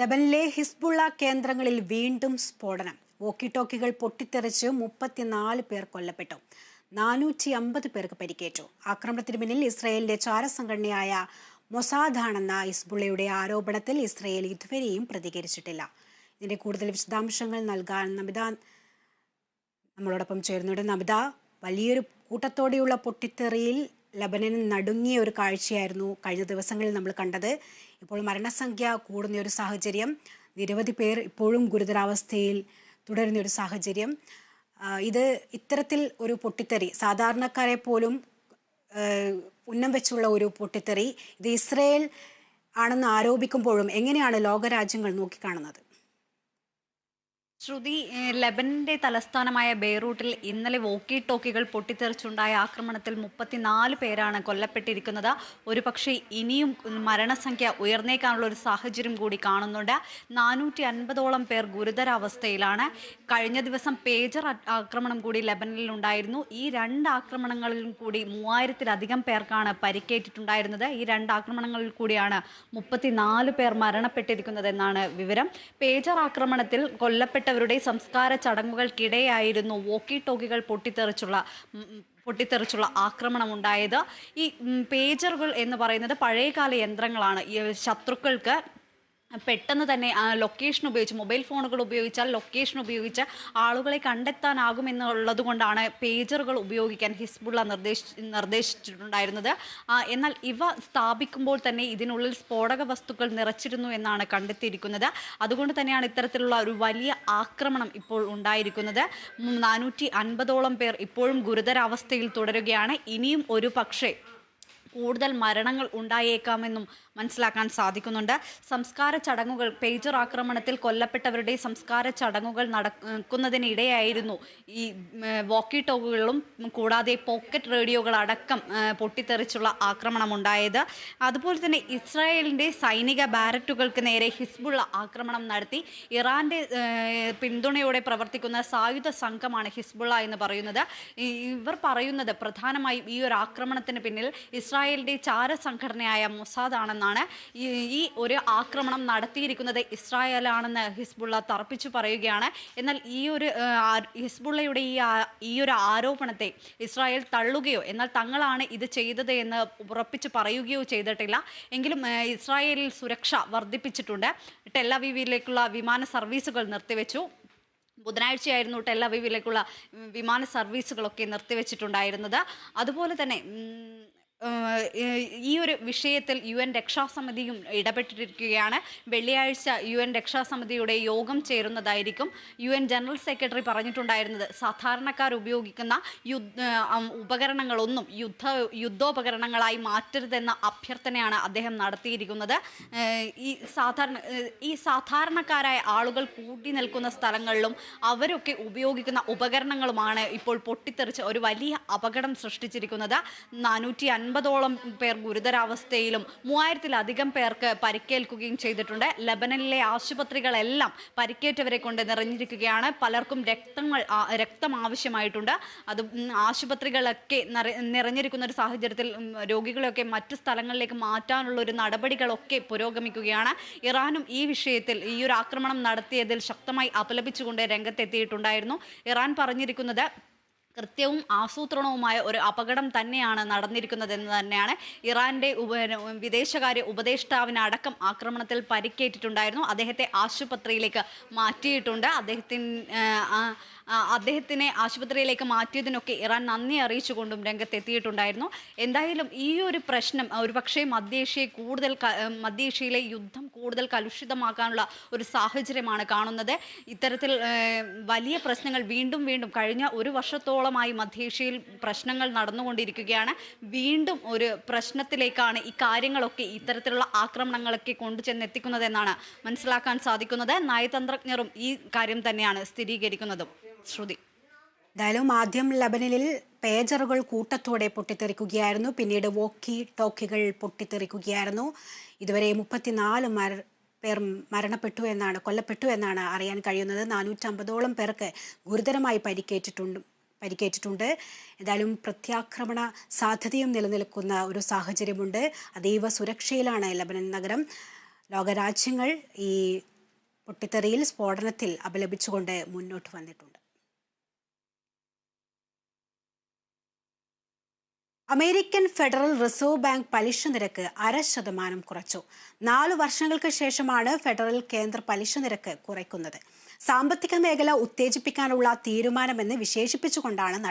ലബനിലെ Hezbollah കേന്ദ്രങ്ങളിൽ വീണ്ടും സ്ഫോടനം. വോക്കി ടോക്കികൾ പൊട്ടിത്തെറിച്ച് മുപ്പത്തിനാല് പേർ കൊല്ലപ്പെട്ടു. നാനൂറ്റി അമ്പത് പേർക്ക് പരിക്കേറ്റു. ആക്രമണത്തിന് പിന്നിൽ ഇസ്രയേലിന്റെ ചാരസംഘടനയായ മൊസാദാണെന്ന ഹിസ്ബുള്ളയുടെ ആരോപണത്തിൽ ഇസ്രയേൽ ഇതുവരെയും പ്രതികരിച്ചിട്ടില്ല. ഇതിന്റെ കൂടുതൽ വിശദാംശങ്ങൾ നൽകാൻ നമിത നമ്മളോടൊപ്പം ചേരുന്നുണ്ട്. നമിത വലിയൊരു കൂട്ടത്തോടെയുള്ള പൊട്ടിത്തെറിയിൽ ലബനനിൽ നടുങ്ങിയ ഒരു കാഴ്ചയായിരുന്നു കഴിഞ്ഞ ദിവസങ്ങളിൽ നമ്മൾ കണ്ടത്. ഇപ്പോൾ മരണസംഖ്യ കൂടുന്ന ഒരു സാഹചര്യം നിരവധി പേർ ഇപ്പോഴും ഗുരുതരാവസ്ഥയിൽ തുടരുന്ന ഒരു സാഹചര്യം. ഇത് ഇത്തരത്തിൽ ഒരു പൊട്ടിത്തെറി സാധാരണക്കാരെ പോലും ഉന്നം വെച്ചുള്ള ഒരു പൊട്ടിത്തെറി. ഇത് ഇസ്രയേൽ ആണെന്ന് ആരോപിക്കുമ്പോഴും എങ്ങനെയാണ് ലോകരാജ്യങ്ങൾ നോക്കിക്കാണുന്നത്? ശ്രുതി ലെബനന്റെ തലസ്ഥാനമായ ബെയ്റൂട്ടിൽ ഇന്നലെ വോക്കി ടോക്കികൾ പൊട്ടിത്തെറിച്ചുണ്ടായ ആക്രമണത്തിൽ മുപ്പത്തിനാല് പേരാണ് കൊല്ലപ്പെട്ടിരിക്കുന്നത്. ഒരുപക്ഷെ ഇനിയും മരണസംഖ്യ ഉയർന്നേക്കാനുള്ള ഒരു സാഹചര്യം കൂടി കാണുന്നുണ്ട്. നാനൂറ്റി അൻപതോളം പേർ ഗുരുതരാവസ്ഥയിലാണ്. കഴിഞ്ഞ ദിവസം പേജർ ആക്രമണം കൂടി ലെബനിൽ ഉണ്ടായിരുന്നു ഈ രണ്ട് ആക്രമണങ്ങളിലും കൂടി മൂവായിരത്തിലധികം പേർക്കാണ് പരിക്കേറ്റിട്ടുണ്ടായിരുന്നത്. ഈ രണ്ട് ആക്രമണങ്ങളിൽ കൂടിയാണ് മുപ്പത്തിനാല് പേർ മരണപ്പെട്ടിരിക്കുന്നത് എന്നാണ് വിവരം. പേജർ ആക്രമണത്തിൽ കൊല്ലപ്പെട്ടവരുടെ സംസ്കാര ചടങ്ങുകൾക്കിടെയായിരുന്നു വോക്കി ടോക്കികൾ പൊട്ടിത്തെറിച്ചുള്ള പൊട്ടിത്തെറിച്ചുള്ള ആക്രമണം ഉണ്ടായത്. ഈ പേജറുകൾ എന്ന് പറയുന്നത് പഴയകാല യന്ത്രങ്ങളാണ്. ഈ ശത്രുക്കൾക്ക് പെട്ടെന്ന് തന്നെ ലൊക്കേഷൻ ഉപയോഗിച്ച് മൊബൈൽ ഫോണുകൾ ഉപയോഗിച്ചാൽ ലൊക്കേഷൻ ഉപയോഗിച്ച് ആളുകളെ കണ്ടെത്താനാകുമെന്നുള്ളത് കൊണ്ടാണ് പേജറുകൾ ഉപയോഗിക്കാൻ ഹിസ്ബുള്ള നിർദ്ദേശ നിർദ്ദേശിച്ചിട്ടുണ്ടായിരുന്നത്. എന്നാൽ ഇവ സ്ഥാപിക്കുമ്പോൾ തന്നെ ഇതിനുള്ളിൽ സ്ഫോടക വസ്തുക്കൾ നിറച്ചിരുന്നു എന്നാണ് കണ്ടെത്തിയിരിക്കുന്നത്. അതുകൊണ്ട് തന്നെയാണ് ഇത്തരത്തിലുള്ള ഒരു വലിയ ആക്രമണം ഇപ്പോൾ ഉണ്ടായിരിക്കുന്നത്. നാനൂറ്റി അൻപതോളം പേർ ഇപ്പോഴും ഗുരുതരാവസ്ഥയിൽ തുടരുകയാണ്. ഇനിയും ഒരു പക്ഷേ കൂടുതൽ മരണങ്ങൾ ഉണ്ടായേക്കാമെന്നും മനസ്സിലാക്കാൻ സാധിക്കുന്നുണ്ട്. സംസ്കാര ചടങ്ങുകൾ പേജർ ആക്രമണത്തിൽ കൊല്ലപ്പെട്ടവരുടെ സംസ്കാര ചടങ്ങുകൾ നടക്കുന്നതിനിടെയായിരുന്നു ഈ വോക്കി ടോക്കുകളും കൂടാതെ പോക്കറ്റ് റേഡിയോകൾ അടക്കം പൊട്ടിത്തെറിച്ചുള്ള ആക്രമണമുണ്ടായത്. അതുപോലെ തന്നെ ഇസ്രായേലിന്റെ സൈനിക ബാരറ്റുകൾക്ക് നേരെ ഹിസ്ബുള്ള ആക്രമണം നടത്തി. ഇറാന്റെ പിന്തുണയോടെ പ്രവർത്തിക്കുന്ന സായുധ സംഘമാണ് ഹിസ്ബുള്ള എന്ന് പറയുന്നത്. ഇവർ പറയുന്നത് പ്രധാനമായും ഈ ഒരു ആക്രമണത്തിന് പിന്നിൽ ഇസ്രായേലിന്റെ ചാര സംഘടനയായ മൊസാദ് ആണെന്നാണ് ഈ ഒരു ആക്രമണം നടത്തിയിരിക്കുന്നത്. ഇസ്രായേലാണെന്ന് ഹിസ്ബുള്ള തർപ്പിച്ചു പറയുകയാണ്. എന്നാൽ ഈ ഒരു ഹിസ്ബുള്ളയുടെ ഈ ഈ ഒരു ആരോപണത്തെ ഇസ്രായേൽ തള്ളുകയോ എന്നാൽ തങ്ങളാണ് ഇത് ചെയ്തത് എന്ന് ഉറപ്പിച്ച് പറയുകയോ ചെയ്തിട്ടില്ല. എങ്കിലും ഇസ്രായേലിൽ സുരക്ഷ വർദ്ധിപ്പിച്ചിട്ടുണ്ട്. ടെല്ലവീവിലേക്കുള്ള വിമാന സർവീസുകൾ നിർത്തിവെച്ചു. ബുധനാഴ്ചയായിരുന്നു ടെല്ലവീവിലേക്കുള്ള വിമാന സർവീസുകളൊക്കെ നിർത്തിവെച്ചിട്ടുണ്ടായിരുന്നത്. അതുപോലെ തന്നെ ഈ ഒരു വിഷയത്തിൽ യു എൻ രക്ഷാസമിതിയും ഇടപെട്ടിരിക്കുകയാണ്. വെള്ളിയാഴ്ച യു എൻ രക്ഷാസമിതിയുടെ യോഗം ചേരുന്നതായിരിക്കും. യു എൻ ജനറൽ സെക്രട്ടറി പറഞ്ഞിട്ടുണ്ടായിരുന്നത് സാധാരണക്കാർ ഉപയോഗിക്കുന്ന യുദ്ധ ഉപകരണങ്ങളൊന്നും യുദ്ധ യുദ്ധോപകരണങ്ങളായി മാറ്റരുതെന്ന അഭ്യർത്ഥനയാണ് അദ്ദേഹം നടത്തിയിരിക്കുന്നത്. ഈ സാധാരണ ഈ സാധാരണക്കാരായ ആളുകൾ കൂടി നിൽക്കുന്ന സ്ഥലങ്ങളിലും അവരൊക്കെ ഉപയോഗിക്കുന്ന ഉപകരണങ്ങളുമാണ് ഇപ്പോൾ പൊട്ടിത്തെറിച്ച് ഒരു വലിയ അപകടം സൃഷ്ടിച്ചിരിക്കുന്നത്. നാനൂറ്റി അൻപതോളം പേർ ഗുരുതരാവസ്ഥയിലും മൂവായിരത്തിലധികം പേർക്ക് പരിക്കേൽക്കുകയും ചെയ്തിട്ടുണ്ട്. ലബനനിലെ ആശുപത്രികളെല്ലാം പരിക്കേറ്റവരെ കൊണ്ട് നിറഞ്ഞിരിക്കുകയാണ്. പലർക്കും രക്തങ്ങൾ രക്തം ആവശ്യമായിട്ടുണ്ട്. അത് ആശുപത്രികളൊക്കെ നിറഞ്ഞിരിക്കുന്ന ഒരു സാഹചര്യത്തിൽ രോഗികളെയൊക്കെ മറ്റ് സ്ഥലങ്ങളിലേക്ക് മാറ്റാനുള്ള ഒരു നടപടികളൊക്കെ പുരോഗമിക്കുകയാണ്. ഇറാനും ഈ വിഷയത്തിൽ ഈ ഒരു ആക്രമണം നടത്തിയതിൽ ശക്തമായി അപലപിച്ചുകൊണ്ട് രംഗത്തെത്തിയിട്ടുണ്ടായിരുന്നു. ഇറാൻ പറഞ്ഞിരിക്കുന്നത് കൃത്യവും ആസൂത്രണവുമായ ഒരു അപകടം തന്നെയാണ് നടന്നിരിക്കുന്നതെന്ന് തന്നെയാണ് ഇറാന്റെ ഉപ വിദേശകാര്യ ഉപദേഷ്ടാവിനടക്കം ആക്രമണത്തിൽ പരിക്കേറ്റിട്ടുണ്ടായിരുന്നു. അദ്ദേഹത്തെ ആശുപത്രിയിലേക്ക് മാറ്റിയിട്ടുണ്ട്. അദ്ദേഹത്തിന് അദ്ദേഹത്തിനെ ആശുപത്രിയിലേക്ക് മാറ്റിയതിനൊക്കെ ഇറാൻ നന്ദി അറിയിച്ചുകൊണ്ടും രംഗത്തെത്തിയിട്ടുണ്ടായിരുന്നു. എന്തായാലും ഈ ഒരു പ്രശ്നം ഒരുപക്ഷെ മധ്യേഷ്യയെ കൂടുതൽ മധ്യേഷ്യയിലെ യുദ്ധം കൂടുതൽ കലുഷിതമാക്കാനുള്ള ഒരു സാഹചര്യമാണ് കാണുന്നത്. ഇത്തരത്തിൽ വലിയ പ്രശ്നങ്ങൾ വീണ്ടും വീണ്ടും കഴിഞ്ഞ ഒരു വർഷത്തോളമായി മധ്യേഷ്യയിൽ പ്രശ്നങ്ങൾ നടന്നുകൊണ്ടിരിക്കുകയാണ്. വീണ്ടും ഒരു പ്രശ്നത്തിലേക്കാണ് ഈ കാര്യങ്ങളൊക്കെ ഇത്തരത്തിലുള്ള ആക്രമണങ്ങളൊക്കെ കൊണ്ടുചെന്ന് എത്തിക്കുന്നതെന്നാണ് മനസ്സിലാക്കാൻ സാധിക്കുന്നത്. നയതന്ത്രജ്ഞരും ഈ കാര്യം തന്നെയാണ് സ്ഥിരീകരിക്കുന്നതും. ശ്രുതി. എന്തായാലും ആദ്യം ലബനനിൽ പേജറുകൾ കൂട്ടത്തോടെ പൊട്ടിത്തെറിക്കുകയായിരുന്നു. പിന്നീട് വോക്കി ടോക്കികൾ പൊട്ടിത്തെറിക്കുകയായിരുന്നു. ഇതുവരെ മുപ്പത്തിനാല് മര പേർ മരണപ്പെട്ടു എന്നാണ് കൊല്ലപ്പെട്ടു എന്നാണ് അറിയാൻ കഴിയുന്നത്. നാനൂറ്റമ്പതോളം പേർക്ക് ഗുരുതരമായി പരിക്കേറ്റിട്ടുണ്ട് പരിക്കേറ്റിട്ടുണ്ട്. എന്തായാലും പ്രത്യാക്രമണ സാധ്യതയും നിലനിൽക്കുന്ന ഒരു സാഹചര്യമുണ്ട്. അതീവ സുരക്ഷയിലാണ് ലബനൻ നഗരം. ലോകരാജ്യങ്ങൾ ഈ പൊട്ടിത്തെറിയിൽ സ്ഫോടനത്തിൽ അപലപിച്ചുകൊണ്ട് മുന്നോട്ട് വന്നിട്ടുണ്ട്. അമേരിക്കൻ ഫെഡറൽ റിസർവ് ബാങ്ക് പലിശ നിരക്ക് അര ശതമാനം കുറച്ചു. നാലു വർഷങ്ങൾക്ക് ശേഷമാണ് ഫെഡറൽ കേന്ദ്ര പലിശ നിരക്ക് കുറയ്ക്കുന്നത്. സാമ്പത്തിക മേഖല ഉത്തേജിപ്പിക്കാനുള്ള തീരുമാനമെന്ന് വിശേഷിപ്പിച്ചുകൊണ്ടാണ്